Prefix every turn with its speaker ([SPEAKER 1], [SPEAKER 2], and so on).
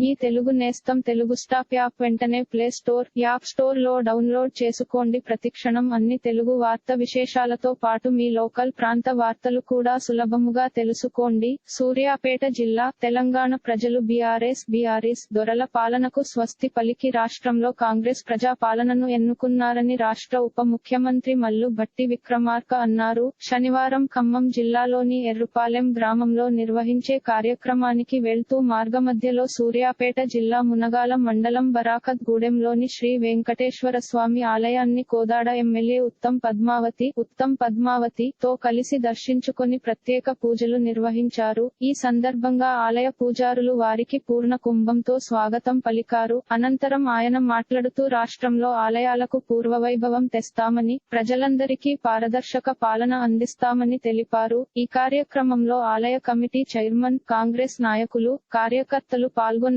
[SPEAKER 1] మీ తెలుగు నేస్తం Telugu stop app వెంటనే play store app స్టోర్లో డౌన్లోడ్ చేసుకోండి. ప్రతిక్షణం అన్ని తెలుగు వార్త విశేషాలతో పాటు మీ లోకల్ ప్రాంత వార్తలు కూడా సులభముగా తెలుసుకోండి. సూర్యాపేట జిల్లా తెలంగాణ ప్రజలు బీఆర్ఎస్ బీఆర్ఎస్ దొరల పాలనకు స్వస్తి పలికి రాష్ట్రంలో కాంగ్రెస్ ప్రజా పాలనను ఎన్నుకున్నారని రాష్ట్ర ఉప ముఖ్యమంత్రి మల్లు భట్టి విక్రమార్క అన్నారు. శనివారం ఖమ్మం జిల్లాలోని ఎర్రుపాలెం గ్రామంలో నిర్వహించే కార్యక్రమానికి వెళ్తూ మార్గమధ్యలో సూర్యాపేట జిల్లా మునగాల మండలం బరాకత్ గూడెంలోని శ్రీ వెంకటేశ్వర స్వామి ఆలయాన్ని కోదాడ ఎమ్మెల్యే ఉత్తమ్ పద్మావతి ఉత్తమ్ పద్మావతి తో కలిసి దర్శించుకొని ప్రత్యేక పూజలు నిర్వహించారు. ఈ సందర్భంగా ఆలయ పూజారులు వారికి పూర్ణ కుంభంతో స్వాగతం పలికారు. అనంతరం ఆయన మాట్లాడుతూ రాష్ట్రంలో ఆలయాలకు పూర్వవైభవం తెస్తామని ప్రజలందరికీ పారదర్శక పాలన అందిస్తామని తెలిపారు. ఈ కార్యక్రమంలో ఆలయ కమిటీ చైర్మన్ కాంగ్రెస్ నాయకులు కార్యకర్తలు పాల్గొన్నారు.